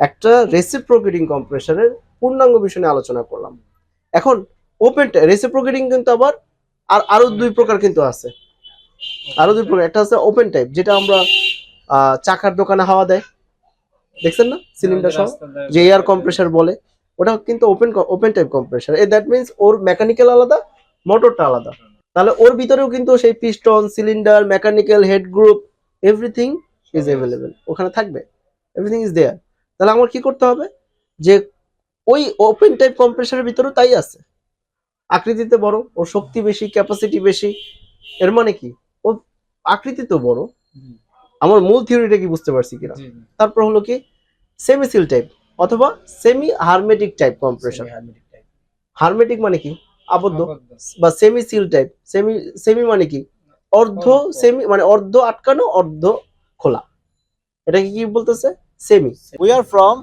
একটা রেসিপ্রোকেটিং কম্প্রেসারের পূর্ণাঙ্গ বিষয় নিয়ে আলোচনা করলাম। এখন ওপেন রেসিপ্রোকেটিং কিন্তু আবার আর আরও দুই প্রকার কিন্তু আছে। আরও দুই প্রকার, একটা আছে ওপেন টাইপ যেটা আমরা চাকার দোকানে হাওয়া দেয়। দেখছেন না? সিলিন্ডার সহ, যে এয়ার কম্প্রেসার বলে। ওটা কিন্তু ওপেন ওপেন টাইপ কম্প্রেসার এ দ্যাট মিন্স ওর মেকানিক্যাল আলাদা মোটরটা আলাদা। তাহলে ওর ভিতরেও কিন্তু সেই piston cylinder mechanical head group everything is available ওখানে থাকবে। এভরিথিং ইজ দেয়ার তাহলে আমার কি করতে হবে? যে ওই ওপেন টাইপ কম্প্রেসারের ভিতরেও তাই আছে। আকৃতিতে বড় ও শক্তি বেশি ক্যাপাসিটি বেশি। এর মানে কি? ও আকৃতিতে বড়। আমার মূল থিওরিটা কি বুঝতে পারছি কিনা? তারপর হলো কি? সেমি সিল টাইপ অথবা semi hermetic type compression hermetic মানে কি? আবদ্ধ বা semi seal type semi semi মানে কি? অর্ধ সেমি মানে অর্ধ আটকানো অর্ধ খোলা। এটাকে কি বলতেছে? Semi we are from